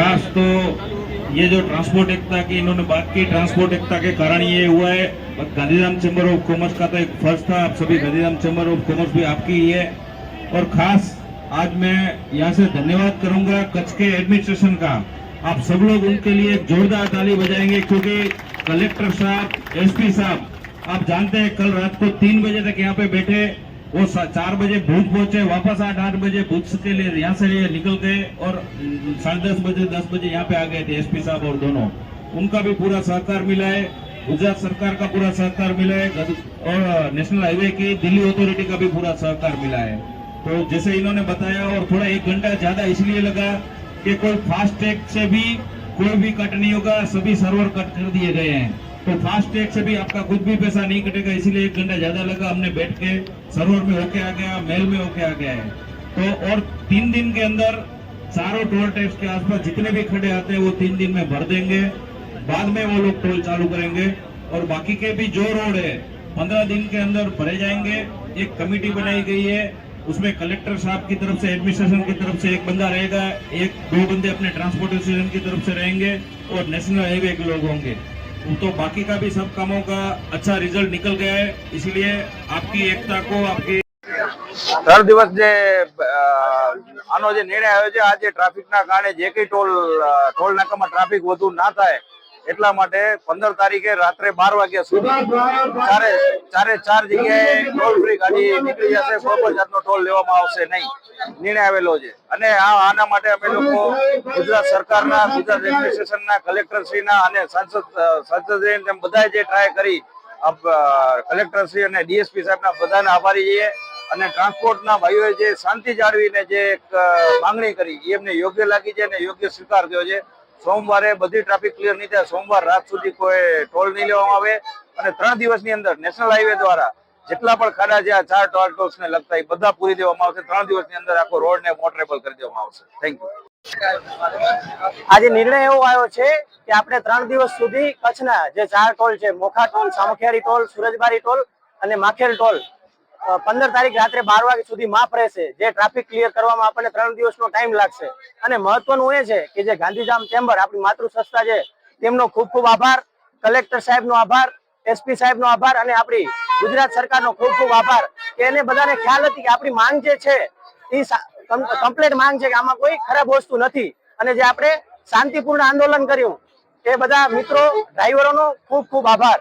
खास तो ये जो ट्रांसपोर्ट एकता की इन्होंने बात की ट्रांसपोर्ट एकता के कारण ये हुआ है गांधीधाम चैम्बर ऑफ कॉमर्स का तो एक फर्ज था आप सभी गांधीधाम चैम्बर ऑफ कॉमर्स भी आपकी ही है और खास आज मैं यहाँ से धन्यवाद करूंगा कच्छ के एडमिनिस्ट्रेशन का आप सब लोग उनके लिए एक जोरदार ताली बजाएंगे क्योंकि कलेक्टर साहब एसपी साहब आप जानते हैं कल रात को तीन बजे तक यहाँ पे बैठे वो चार बजे भूज पहुंचे वापस आठ आठ बजे भूज के लिए यहाँ से निकल गए और साढ़े दस बजे दस बजे यहाँ पे आ गए थे एसपी साहब और दोनों उनका भी पूरा सहकार मिला है गुजरात सरकार का पूरा सहकार मिला है और नेशनल हाईवे की दिल्ली अथॉरिटी का भी पूरा सहकार मिला है तो जैसे इन्होंने बताया और थोड़ा एक घंटा ज्यादा इसलिए लगा कि कोई फास्ट ट्रैक से भी कोई भी कट नहीं होगा सभी सर्वर कट कर दिए गए हैं तो फास्ट ट्रैक से भी आपका कुछ भी पैसा नहीं कटेगा इसीलिए एक घंटा ज्यादा लगा हमने बैठ के सर्वर में होके आ गया मेल में होके आ गया है तो और तीन दिन के अंदर चारों टोल टैक्स के आसपास जितने भी खड़े आते हैं वो तीन दिन में भर देंगे बाद में वो लोग टोल चालू करेंगे और बाकी के भी जो रोड है पंद्रह दिन के अंदर भरे जाएंगे एक कमेटी बनाई गई है उसमें कलेक्टर साहब की तरफ से एडमिनिस्ट्रेशन की तरफ से एक बंदा रहेगा एक दो बंदे अपने ट्रांसपोर्टेशन की तरफ से रहेंगे और नेशनल हाईवे के लोग होंगे तो बाकी का भी सब कामों का अच्छा रिजल्ट निकल गया है इसलिए आपकी एकता को आपकी ત્રણ દિવસ જે આનો જે નિર્ણય આવ્યો છે આ જે ટ્રાફિક ના કારણે જે કઈ ટોલ ટોલ નાકામાં ટ્રાફિક વધુ ના થાય એટલા માટે પંદર તારીખે રાત્રે બાર વાગ્યા સુધી ચારે ચારે ચાર જગ્યાએ ટોલ ફ્રી ગાડી નીકળી જશે કોઈ જાતનો ટોલ લેવામાં આવશે નહીં નિર્ણય આવેલો છે અને આ આના માટે અમે લોકો ગુજરાત સરકારના ગુજરાત રેલવે સ્ટેશનના કલેક્ટરશ્રીના અને સાંસદ સાંસદશ્રી બધાએ જે ટ્રાય કરી કલેક્ટરશ્રી અને ડીએસપી સાહેબના બધાને આભારી છીએ અને ટ્રાન્સપોર્ટના ભાઈઓએ જે શાંતિ જાળવીને જે માંગણી કરી એમને યોગ્ય લાગી છે અને યોગ્ય સ્વીકાર થયો છે સોમવારે બધી ટ્રાફિક ક્લિયર નહીં થાય સોમવાર રાત સુધી કોઈ ટોલ નહીં લેવામાં આવે અને ત્રણ દિવસની અંદર નેશનલ હાઈવે દ્વારા જેટલા પણ ખાડા છે આ ચાર ટોલ ટોક્સ ને લગતા એ બધા પૂરી દેવામાં આવશે ત્રણ દિવસની અંદર આખો રોડ ને મોટરેબલ કરી દેવામાં આવશે થેન્ક યુ આજે નિર્ણય એવો આવ્યો છે કે આપણે ત્રણ દિવસ સુધી કચ્છના જે ચાર ટોલ છે Mokha toll Samakhiyari toll Surajbari toll અને માખેલ ટોલ પંદર તારીખ રાત્રે બાર વાગે સુધીમાં રહેશે જે ટ્રાફિક ક્લિયર કરવામાં આપણને ત્રણ દિવસનો ટાઈમ લાગશે અને મહત્વનું એ છે કે જે ગાંધીધામ ચેમ્બર આપણી માતૃ સંસ્થા છે તેમનો ખૂબ ખૂબ આભાર કલેક્ટર સાહેબનો આભાર એસપી સાહેબનો આભાર અને આપણી ગુજરાત સરકારનો ખૂબ ખૂબ આભાર કે એને બધાને ખ્યાલ હતી કે આપણી માંગ જે છે એ કમ્પ્લેટ માંગ છે કે આમાં કોઈ ખરાબ વસ્તુ નથી અને જે આપણે શાંતિપૂર્ણ આંદોલન કર્યું એ બધા મિત્રો ડ્રાઈવરોનો ખૂબ ખૂબ આભાર